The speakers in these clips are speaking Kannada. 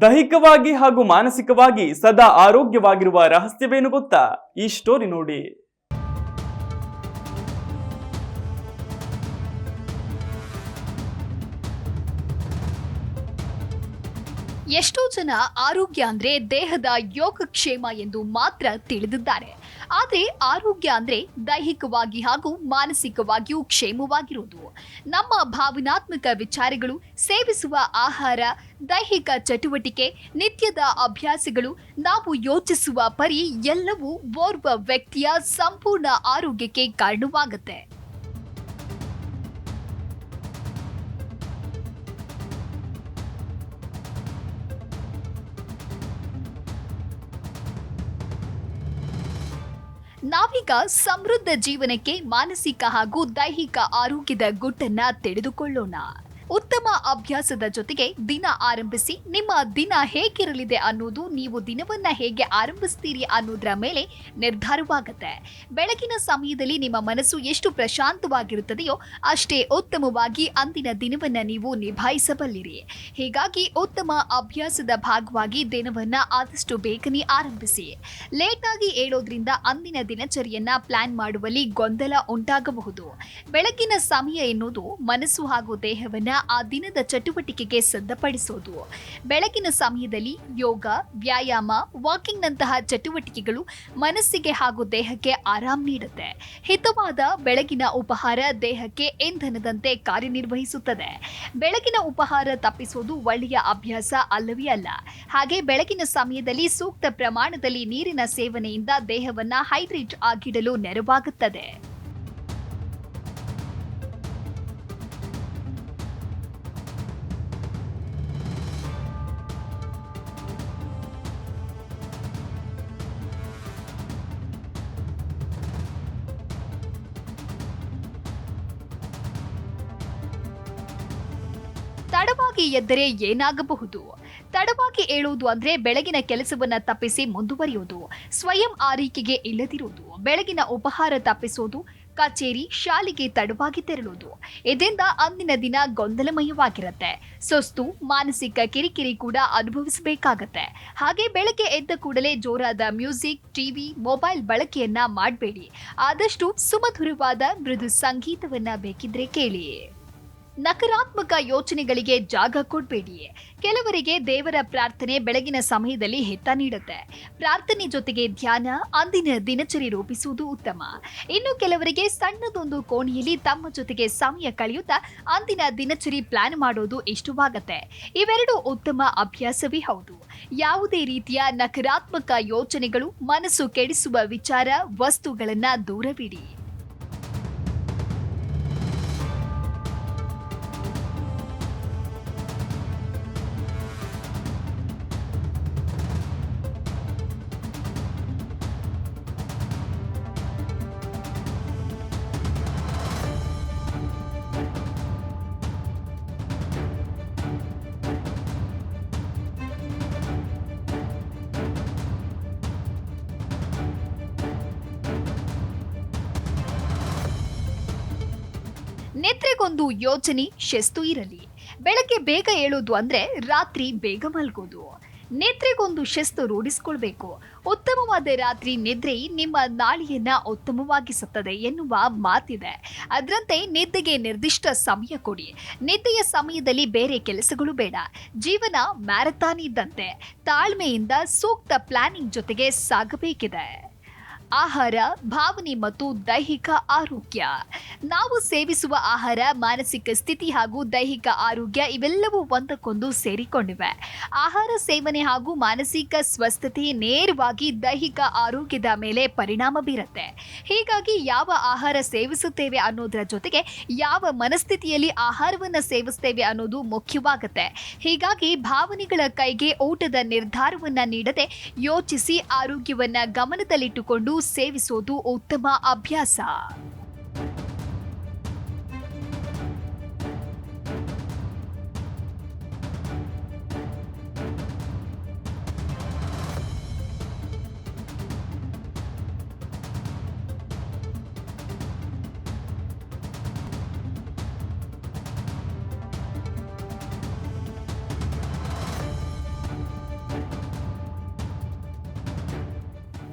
ದೈಹಿಕವಾಗಿ ಹಾಗೂ ಮಾನಸಿಕವಾಗಿ ಸದಾ ಆರೋಗ್ಯವಾಗಿರುವ ರಹಸ್ಯವೇನು ಗೊತ್ತಾ? ಈ ಸ್ಟೋರಿ ನೋಡಿ. ಎಷ್ಟೋ ಜನ ಆರೋಗ್ಯ ಅಂದ್ರೆ ದೇಹದ ಯೋಗಕ್ಷೇಮ ಎಂದು ಮಾತ್ರ ತಿಳಿದಿದ್ದಾರೆ. ಆದರೆ ಆರೋಗ್ಯ ಅಂದ್ರೆ ದೈಹಿಕವಾಗಿ ಹಾಗೂ ಮಾನಸಿಕವಾಗಿಯೂ ಕ್ಷೇಮವಾಗಿರುವುದು. ನಮ್ಮ ಭಾವನಾತ್ಮಕ ವಿಚಾರಗಳು, ಸೇವಿಸುವ ಆಹಾರ, ದೈಹಿಕ ಚಟುವಟಿಕೆ, ನಿತ್ಯದ ಅಭ್ಯಾಸಗಳು, ನಾವು ಯೋಚಿಸುವ ಪರಿ ಎಲ್ಲವೂ ಓರ್ವ ವ್ಯಕ್ತಿಯ ಸಂಪೂರ್ಣ ಆರೋಗ್ಯಕ್ಕೆ ಕಾರಣವಾಗುತ್ತೆ. ನಾವೀಗ ಸಮೃದ್ಧ ಜೀವನಕ್ಕೆ ಮಾನಸಿಕ ಹಾಗೂ ದೈಹಿಕ ಆರೋಗ್ಯದ ಗುಟ್ಟನ್ನ ತಿಳಿದುಕೊಳ್ಳೋಣ ಉತ್ತಮ ಅಭ್ಯಾಸದ ಜೊತೆಗೆ ದಿನ ಆರಂಭಿಸಿ, ನಿಮ್ಮ ದಿನ ಹೇಗಿರಲಿದೆ ಅನ್ನೋದು ನೀವು ದಿನವನ್ನ ಹೇಗೆ ಆರಂಭಿಸ್ತೀರಿ ಅನ್ನೋದ್ರ ಮೇಲೆ ನಿರ್ಧಾರವಾಗುತ್ತೆ. ಬೆಳಗಿನ ಸಮಯದಲ್ಲಿ ನಿಮ್ಮ ಮನಸ್ಸು ಎಷ್ಟು ಪ್ರಶಾಂತವಾಗಿರುತ್ತದೆಯೋ ಅಷ್ಟೇ ಉತ್ತಮವಾಗಿ ಅಂದಿನ ದಿನವನ್ನ ನೀವು ನಿಭಾಯಿಸಬಲ್ಲಿರಿ. ಹೀಗಾಗಿ ಉತ್ತಮ ಅಭ್ಯಾಸದ ಭಾಗವಾಗಿ ದಿನವನ್ನ ಆದಷ್ಟು ಬೇಗನೆ ಆರಂಭಿಸಿ. ಲೇಟ್ ಆಗಿ ಏಳೋದ್ರಿಂದ ಅಂದಿನ ದಿನಚರಿಯನ್ನ ಪ್ಲಾನ್ ಮಾಡುವಲ್ಲಿ ಗೊಂದಲ ಉಂಟಾಗಬಹುದು. ಬೆಳಗಿನ ಸಮಯ ಎನ್ನುವುದು ಮನಸ್ಸು ಹಾಗೂ ದೇಹವನ್ನ ಆ ದಿನದ ಚಟುವಟಿಕೆಗೆ ಸಿದ್ಧಪಡಿಸೋದು. ಬೆಳಗಿನ ಸಮಯದಲ್ಲಿ ಯೋಗ, ವ್ಯಾಯಾಮ, ವಾಕಿಂಗ್ನಂತಹ ಚಟುವಟಿಕೆಗಳು ಮನಸ್ಸಿಗೆ ಹಾಗೂ ದೇಹಕ್ಕೆ ಆರಾಮ್ ನೀಡುತ್ತೆ. ಹಿತವಾದ ಬೆಳಗಿನ ಉಪಹಾರ ದೇಹಕ್ಕೆ ಇಂಧನದಂತೆ ಕಾರ್ಯನಿರ್ವಹಿಸುತ್ತದೆ. ಬೆಳಗಿನ ಉಪಹಾರ ತಪ್ಪಿಸೋದು ಒಳ್ಳೆಯ ಅಭ್ಯಾಸ ಅಲ್ಲವೇ ಅಲ್ಲ. ಹಾಗೆ ಬೆಳಗಿನ ಸಮಯದಲ್ಲಿ ಸೂಕ್ತ ಪ್ರಮಾಣದಲ್ಲಿ ನೀರಿನ ಸೇವನೆಯಿಂದ ದೇಹವನ್ನು ಹೈಡ್ರೇಟ್ ಆಗಿಡಲು ನೆರವಾಗುತ್ತದೆ. ತಡವಾಗಿ ಎದ್ದರೆ ಏನಾಗಬಹುದು? ತಡವಾಗಿ ಏಳುವುದು ಅಂದ್ರೆ ಬೆಳಗಿನ ಕೆಲಸವನ್ನ ತಪ್ಪಿಸಿ ಮುಂದುವರಿಯುವುದು, ಸ್ವಯಂ ಆರೈಕೆಗೆ ಇಲ್ಲದಿರುವುದು, ಬೆಳಗಿನ ಉಪಹಾರ ತಪ್ಪಿಸೋದು, ಕಚೇರಿ, ಶಾಲೆಗೆ ತಡವಾಗಿ ತೆರಳುವುದು, ಇದರಿಂದ ಅಂದಿನ ದಿನ ಗೊಂದಲಮಯವಾಗಿರುತ್ತೆ. ಸುಸ್ತು, ಮಾನಸಿಕ ಕಿರಿಕಿರಿ ಕೂಡ ಅನುಭವಿಸಬೇಕಾಗತ್ತೆ. ಹಾಗೆ ಬೆಳಗ್ಗೆ ಎದ್ದ ಕೂಡಲೇ ಜೋರಾದ ಮ್ಯೂಸಿಕ್ ಟಿವಿ ಮೊಬೈಲ್ ಬಳಕೆಯನ್ನ ಮಾಡಬೇಡಿ. ಆದಷ್ಟು ಸುಮಧುರವಾದ ಮೃದು ಸಂಗೀತವನ್ನ ಬೇಕಿದ್ರೆ ಕೇಳಿ. ನಕಾರಾತ್ಮಕ ಯೋಚನೆಗಳಿಗೆ ಜಾಗ ಕೊಡಬೇಡಿ. ಕೆಲವರಿಗೆ ದೇವರ ಪ್ರಾರ್ಥನೆ ಬೆಳಗಿನ ಸಮಯದಲ್ಲಿ ಹಿತ ನೀಡುತ್ತೆ. ಪ್ರಾರ್ಥನೆ ಜೊತೆಗೆ ಧ್ಯಾನ, ಅಂದಿನ ದಿನಚರಿ ರೂಪಿಸುವುದು ಉತ್ತಮ. ಇನ್ನು ಕೆಲವರಿಗೆ ಸಣ್ಣದೊಂದು ಕೋಣೆಯಲ್ಲಿ ತಮ್ಮ ಜೊತೆಗೆ ಸಮಯ ಕಳೆಯುತ್ತಾ ಅಂದಿನ ದಿನಚರಿ ಪ್ಲಾನ್ ಮಾಡೋದು ಇಷ್ಟವಾಗತ್ತೆ. ಇವೆರಡು ಉತ್ತಮ ಅಭ್ಯಾಸವೇ ಹೌದು. ಯಾವುದೇ ರೀತಿಯ ನಕಾರಾತ್ಮಕ ಯೋಚನೆಗಳು ಮನಸ್ಸು ಕೆಡಿಸುವ ವಿಚಾರ, ವಸ್ತುಗಳನ್ನು ದೂರವಿಡಿ. ನಿದ್ರೆಗೊಂದು ಯೋಚನೆ ಶಿಸ್ತು ಇರಲಿ. ಬೆಳಗ್ಗೆ ಬೇಗ ಏಳೋದು ಅಂದ್ರೆ ರಾತ್ರಿ ಬೇಗ ಮಲ್ಗೋದು. ನಿದ್ರೆಗೊಂದು ಶಿಸ್ತು ರೂಢಿಸ್ಕೊಳ್ಬೇಕು. ಉತ್ತಮವಾದ ರಾತ್ರಿ ನಿದ್ರೆ ನಿಮ್ಮ ನಾಳಿಯನ್ನ ಉತ್ತಮವಾಗಿಸುತ್ತದೆ ಎನ್ನುವ ಮಾತಿದೆ. ಅದರಂತೆ ನಿದ್ದೆಗೆ ನಿರ್ದಿಷ್ಟ ಸಮಯ ಕೊಡಿ. ನಿದ್ದೆಯ ಸಮಯದಲ್ಲಿ ಬೇರೆ ಕೆಲಸಗಳು ಬೇಡ. ಜೀವನ ಮ್ಯಾರಥಾನ್ ಇದ್ದಂತೆ. ತಾಳ್ಮೆಯಿಂದ ಸೂಕ್ತ ಪ್ಲಾನಿಂಗ್ ಜೊತೆಗೆ ಸಾಗಬೇಕಿದೆ. ಆಹಾರ, ಭಾವನೆ ಮತ್ತು ದೈಹಿಕ ಆರೋಗ್ಯ. ನಾವು ಸೇವಿಸುವ ಆಹಾರ, ಮಾನಸಿಕ ಸ್ಥಿತಿ ಹಾಗೂ ದೈಹಿಕ ಆರೋಗ್ಯ ಇವೆಲ್ಲವೂ ಒಂದಕ್ಕೊಂದು ಸೇರಿಕೊಂಡಿವೆ. ಆಹಾರ ಸೇವನೆ ಹಾಗೂ ಮಾನಸಿಕ ಸ್ವಸ್ಥತೆ ನೇರವಾಗಿ ದೈಹಿಕ ಆರೋಗ್ಯದ ಮೇಲೆ ಪರಿಣಾಮ ಬೀರುತ್ತೆ. ಹೀಗಾಗಿ ಯಾವ ಆಹಾರ ಸೇವಿಸುತ್ತೇವೆ ಅನ್ನೋದರ ಜೊತೆಗೆ ಯಾವ ಮನಸ್ಥಿತಿಯಲ್ಲಿ ಆಹಾರವನ್ನು ಸೇವಿಸ್ತೇವೆ ಅನ್ನೋದು ಮುಖ್ಯವಾಗುತ್ತೆ. ಹೀಗಾಗಿ ಭಾವನೆಗಳ ಕೈಗೆ ಊಟದ ನಿರ್ಧಾರವನ್ನು ನೀಡದೆ ಯೋಚಿಸಿ ಆರೋಗ್ಯವನ್ನು ಗಮನದಲ್ಲಿಟ್ಟುಕೊಂಡು ಸೇವಿಸೋದು ಉತ್ತಮ ಅಭ್ಯಾಸ.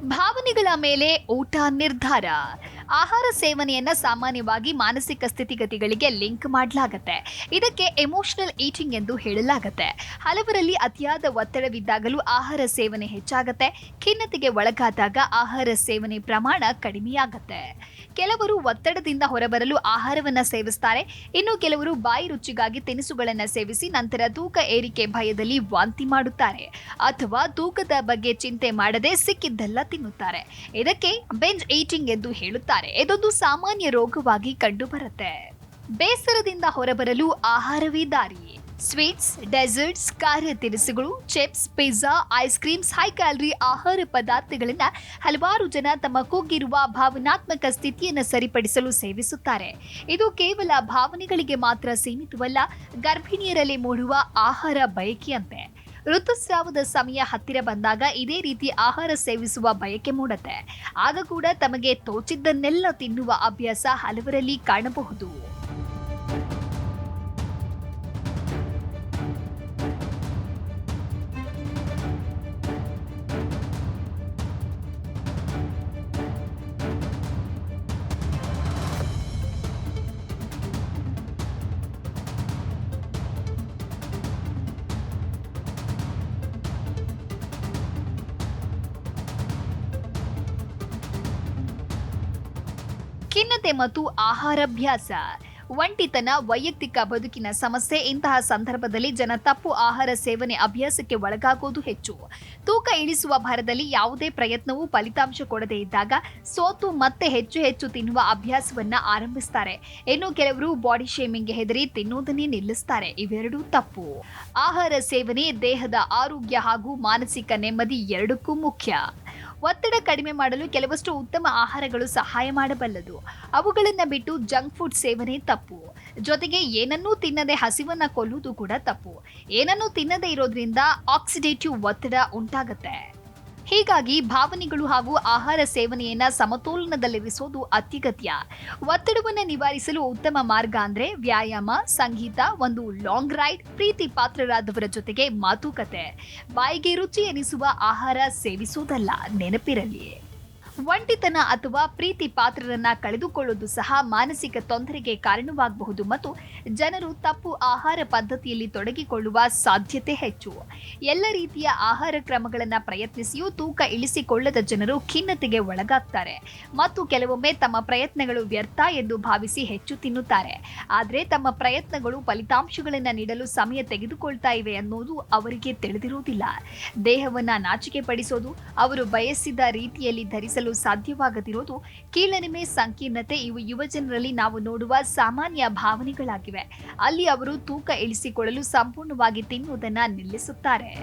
ಭಾವನೆಗಳ ಮೇಲೆ ಊಟ ನಿರ್ಧಾರ. ಆಹಾರ ಸೇವನೆಯನ್ನ ಸಾಮಾನ್ಯವಾಗಿ ಮಾನಸಿಕ ಸ್ಥಿತಿಗತಿಗಳಿಗೆ ಲಿಂಕ್ ಮಾಡಲಾಗತ್ತೆ. ಇದಕ್ಕೆ ಎಮೋಷನಲ್ ಈಟಿಂಗ್ ಎಂದು ಹೇಳಲಾಗತ್ತೆ. ಹಲವರಲ್ಲಿ ಅತಿಯಾದ ಒತ್ತಡವಿದ್ದಾಗಲೂ ಆಹಾರ ಸೇವನೆ ಹೆಚ್ಚಾಗತ್ತೆ. ಖಿನ್ನತೆಗೆ ಒಳಗಾದಾಗ ಆಹಾರ ಸೇವನೆ ಪ್ರಮಾಣ ಕಡಿಮೆಯಾಗತ್ತೆ. ಕೆಲವರು ಒತ್ತಡದಿಂದ ಹೊರಬರಲು ಆಹಾರವನ್ನ ಸೇವಿಸ್ತಾರೆ. ಇನ್ನು ಕೆಲವರು ಬಾಯಿ ರುಚಿಗಾಗಿ ತಿನಿಸುಗಳನ್ನು ಸೇವಿಸಿ ನಂತರ ತೂಕ ಏರಿಕೆ ಭಯದಲ್ಲಿ ವಾಂತಿ ಮಾಡುತ್ತಾರೆ. ಅಥವಾ ತೂಕದ ಬಗ್ಗೆ ಚಿಂತೆ ಮಾಡದೆ ಸಿಕ್ಕಿದ್ದೆಲ್ಲ ತಿನ್ನುತ್ತಾರೆ. ಇದಕ್ಕೆ ಬೆಂಜ್ ಈಟಿಂಗ್ ಎಂದು ಹೇಳುತ್ತಾರೆ. ಇದೊಂದು ಸಾಮಾನ್ಯ ರೋಗವಾಗಿ ಕಂಡುಬರುತ್ತೆ. ಬೇಸರದಿಂದ ಹೊರಬರಲು ಆಹಾರವೇ ದಾರಿ. ಸ್ವೀಟ್ಸ್, ಡೆಸರ್ಟ್ಸ್, ಖಾರ ತಿನಿಸುಗಳು, chips, pizza, ice creams, high calorie ಆಹಾರ ಪದಾರ್ಥಗಳನ್ನ ಹಲವಾರು ಜನ ತಮ್ಮ ಕುಗ್ಗಿರುವ ಭಾವನಾತ್ಮಕ ಸ್ಥಿತಿಯನ್ನು ಸರಿಪಡಿಸಲು ಸೇವಿಸುತ್ತಾರೆ. ಇದು ಕೇವಲ ಭಾವನೆಗಳಿಗೆ ಮಾತ್ರ ಸೀಮಿತವಲ್ಲ, ಗರ್ಭಿಣಿಯರಲ್ಲಿ ಮೂಡುವ ಆಹಾರ ಬಯಕೆಯಂತೆ. ಋತುಸ್ರಾವದ ಸಮಯ ಹತ್ತಿರ ಬಂದಾಗ ಇದೇ ರೀತಿ ಆಹಾರ ಸೇವಿಸುವ ಬಯಕೆ ಮೂಡತ್ತೆ. ಆಗ ಕೂಡ ತಮಗೆ ತೋಚಿದ್ದನ್ನೆಲ್ಲ ತಿನ್ನುವ ಅಭ್ಯಾಸ ಹಲವರಲ್ಲಿ ಕಾಣಬಹುದು. ಖಿನ್ನತೆ ಮತ್ತು ಆಹಾರಾಭ್ಯಾಸ. ಒಂಟಿತನ, ವೈಯಕ್ತಿಕ ಬದುಕಿನ ಸಮಸ್ಯೆ, ಇಂತಹ ಸಂದರ್ಭದಲ್ಲಿ ಜನ ತಪ್ಪು ಆಹಾರ ಸೇವನೆ ಅಭ್ಯಾಸಕ್ಕೆ ಒಳಗಾಗುವುದು ಹೆಚ್ಚು. ತೂಕ ಇಳಿಸುವ ಭಾರದಲ್ಲಿ ಯಾವುದೇ ಪ್ರಯತ್ನವೂ ಫಲಿತಾಂಶ ಕೊಡದೇ ಇದ್ದಾಗ ಸೋತು ಮತ್ತೆ ಹೆಚ್ಚು ಹೆಚ್ಚು ತಿನ್ನುವ ಅಭ್ಯಾಸವನ್ನ ಆರಂಭಿಸ್ತಾರೆ. ಇನ್ನು ಕೆಲವರು ಬಾಡಿ ಶೇಮಿಂಗ್ಗೆ ಹೆದರಿ ತಿನ್ನುವುದನ್ನೇ ನಿಲ್ಲಿಸ್ತಾರೆ. ಇವೆರಡೂ ತಪ್ಪು. ಆಹಾರ ಸೇವನೆ ದೇಹದ ಆರೋಗ್ಯ ಹಾಗೂ ಮಾನಸಿಕ ನೆಮ್ಮದಿ ಎರಡಕ್ಕೂ ಮುಖ್ಯ. ಒತ್ತಡ ಕಡಿಮೆ ಮಾಡಲು ಕೆಲವಷ್ಟು ಉತ್ತಮ ಆಹಾರಗಳು ಸಹಾಯ ಮಾಡಬಲ್ಲದು. ಅವುಗಳನ್ನು ಬಿಟ್ಟು ಜಂಕ್ ಫುಡ್ ಸೇವನೆ ತಪ್ಪು. ಜೊತೆಗೆ ಏನನ್ನೂ ತಿನ್ನದೆ ಹಸಿವನ್ನು ಕೊಲ್ಲುವುದು ಕೂಡ ತಪ್ಪು. ಏನನ್ನೂ ತಿನ್ನದೇ ಇರೋದ್ರಿಂದ ಆಕ್ಸಿಡೇಟಿವ್ ಒತ್ತಡ ಉಂಟಾಗತ್ತೆ. ಹೀಗಾಗಿ ಭಾವನೆಗಳು ಹಾಗೂ ಆಹಾರ ಸೇವನೆಯನ್ನ ಸಮತೋಲನದಲ್ಲಿರಿಸೋದು ಅತ್ಯಗತ್ಯ ಒತ್ತಡವನ್ನು ನಿವಾರಿಸಲು ಉತ್ತಮ ಮಾರ್ಗ ಅಂದ್ರೆ ವ್ಯಾಯಾಮ, ಸಂಗೀತ, ಒಂದು ಲಾಂಗ್ ರೈಡ್ ಪ್ರೀತಿ ಪಾತ್ರರಾದವರ ಜೊತೆಗೆ ಮಾತುಕತೆ. ಬಾಯಿಗೆ ರುಚಿ ಎನಿಸುವ ಆಹಾರ ಸೇವಿಸುವುದಲ್ಲ ನೆನಪಿರಲಿ. ಒಂಟಿತನ ಅಥವಾ ಪ್ರೀತಿ ಪಾತ್ರರನ್ನ ಕಳೆದುಕೊಳ್ಳುವುದು ಸಹ ಮಾನಸಿಕ ತೊಂದರೆಗೆ ಕಾರಣವಾಗಬಹುದು ಮತ್ತು ಜನರು ತಪ್ಪು ಆಹಾರ ಪದ್ಧತಿಯಲ್ಲಿ ತೊಡಗಿಕೊಳ್ಳುವ ಸಾಧ್ಯತೆ ಹೆಚ್ಚು. ಎಲ್ಲ ರೀತಿಯ ಆಹಾರ ಕ್ರಮಗಳನ್ನ ಪ್ರಯತ್ನಿಸಿಯೂ ತೂಕ ಇಳಿಸಿಕೊಳ್ಳದ ಜನರು ಖಿನ್ನತೆಗೆ ಒಳಗಾಗ್ತಾರೆ ಮತ್ತು ಕೆಲವೊಮ್ಮೆ ತಮ್ಮ ಪ್ರಯತ್ನಗಳು ವ್ಯರ್ಥ ಎಂದು ಭಾವಿಸಿ ಹೆಚ್ಚು ತಿನ್ನುತ್ತಾರೆ. ಆದರೆ ತಮ್ಮ ಪ್ರಯತ್ನಗಳು ಫಲಿತಾಂಶಗಳನ್ನು ನೀಡಲು ಸಮಯ ತೆಗೆದುಕೊಳ್ತಾ ಇವೆ ಅನ್ನೋದು ಅವರಿಗೆ ತಿಳಿದಿರುವುದಿಲ್ಲ. ದೇಹವನ್ನ ನಾಚಿಕೆ ಪಡಿಸೋದು ಅವರು ಬಯಸಿದ ರೀತಿಯಲ್ಲಿ ಧರಿಸಲು ಸಾಧ್ಯವಾಗದಿರೋದು ಕೀಳರಿಮೆ ಸಂಕೀರ್ಣತೆ ಇವು ಯುವಜನರಲ್ಲಿ ನಾವು ನೋಡುವ ಸಾಮಾನ್ಯ ಭಾವನೆಗಳಾಗಿವೆ. ಅಲ್ಲಿ ಅವರು ತೂಕ ಇಳಿಸಿಕೊಳ್ಳಲು ಸಂಪೂರ್ಣವಾಗಿ ತಿನ್ನುವುದನ್ನು ನಿಲ್ಲಿಸುತ್ತಾರೆ.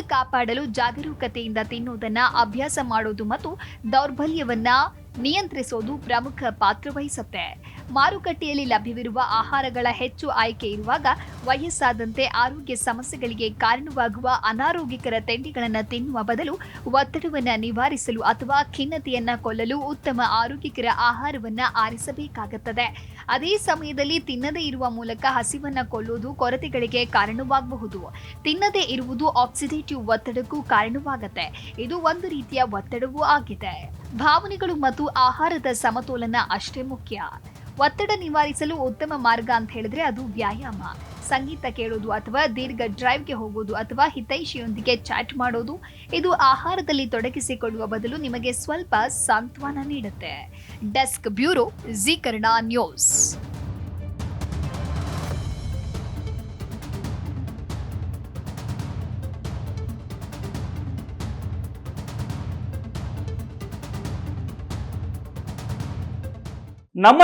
ಆರೋಗ್ಯ ಕಾಪಾಡಲು ಜಾಗರೂಕತೆಯಿಂದ ತಿನ್ನುವುದನ್ನ ಅಭ್ಯಾಸ ಮಾಡೋದು ಮತ್ತು ದೌರ್ಬಲ್ಯವನ್ನ ನಿಯಂತ್ರಿಸೋದು ಪ್ರಮುಖ ಪಾತ್ರ ವಹಿಸುತ್ತೆ. ಮಾರುಕಟ್ಟೆಯಲ್ಲಿ ಲಭ್ಯವಿರುವ ಆಹಾರಗಳ ಹೆಚ್ಚು ಆಯ್ಕೆ ಇರುವಾಗ ವಯಸ್ಸಾದಂತೆ ಆರೋಗ್ಯ ಸಮಸ್ಯೆಗಳಿಗೆ ಕಾರಣವಾಗುವ ಅನಾರೋಗ್ಯಕರ ತಿಂಡಿಗಳನ್ನು ತಿನ್ನುವ ಬದಲು ಒತ್ತಡವನ್ನು ನಿವಾರಿಸಲು ಅಥವಾ ಖಿನ್ನತೆಯನ್ನು ಕೊಲ್ಲಲು ಉತ್ತಮ ಆರೋಗ್ಯಕರ ಆಹಾರವನ್ನು ಆರಿಸಬೇಕಾಗುತ್ತದೆ. ಅದೇ ಸಮಯದಲ್ಲಿ ತಿನ್ನದೇ ಇರುವ ಮೂಲಕ ಹಸಿವನ್ನು ಕೊಲ್ಲುವುದು ಕೊರತೆಗಳಿಗೆ ಕಾರಣವಾಗಬಹುದು. ತಿನ್ನದೇ ಇರುವುದು ಆಕ್ಸಿಡೇಟಿವ್ ಒತ್ತಡಕ್ಕೂ ಕಾರಣವಾಗುತ್ತೆ. ಇದು ಒಂದು ರೀತಿಯ ಒತ್ತಡವೂ ಆಗಿದೆ. ಭಾವನೆಗಳು ಮತ್ತು ಆಹಾರದ ಸಮತೋಲನ ಅಷ್ಟೇ ಮುಖ್ಯ. ಒತ್ತಡ ನಿವಾರಿಸಲು ಉತ್ತಮ ಮಾರ್ಗ ಅಂತ ಹೇಳಿದ್ರೆ ಅದು ವ್ಯಾಯಾಮ. ಸಂಗೀತ ಕೇಳೋದು ಅಥವಾ ದೀರ್ಘ ಡ್ರೈವ್ಗೆ ಹೋಗೋದು ಅಥವಾ ಹಿತೈಷಿಯೊಂದಿಗೆ ಚಾಟ್ ಮಾಡೋದು, ಇದು ಆಹಾರದಲ್ಲಿ ತೊಡಗಿಸಿಕೊಳ್ಳುವ ಬದಲು ನಿಮಗೆ ಸ್ವಲ್ಪ ಸಾಂತ್ವನ ನೀಡುತ್ತೆ. Desk bureau, Zee Kannada news. ನಮ್ಮ